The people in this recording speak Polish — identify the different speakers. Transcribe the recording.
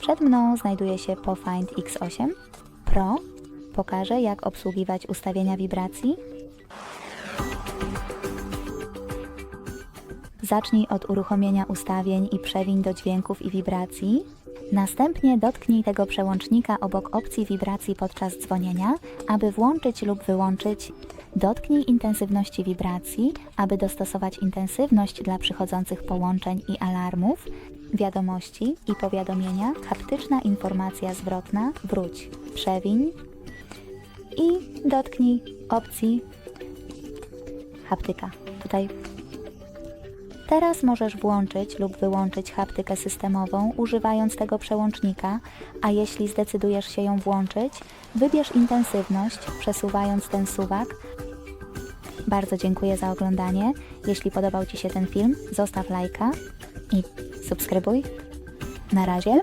Speaker 1: Przed mną znajduje się Pofind X8 Pro. Pokażę, jak obsługiwać ustawienia wibracji. Zacznij od uruchomienia ustawień i przewiń do dźwięków i wibracji. Następnie dotknij tego przełącznika obok opcji wibracji podczas dzwonienia, aby włączyć lub wyłączyć. Dotknij intensywności wibracji, aby dostosować intensywność dla przychodzących połączeń i alarmów, wiadomości i powiadomienia, haptyczna informacja zwrotna, wróć, przewiń i dotknij opcji haptyka. Tutaj Teraz możesz włączyć lub wyłączyć haptykę systemową używając tego przełącznika, a jeśli zdecydujesz się ją włączyć, wybierz intensywność przesuwając ten suwak. Bardzo dziękuję za oglądanie. Jeśli podobał Ci się ten film, zostaw lajka i subskrybuj. Na razie.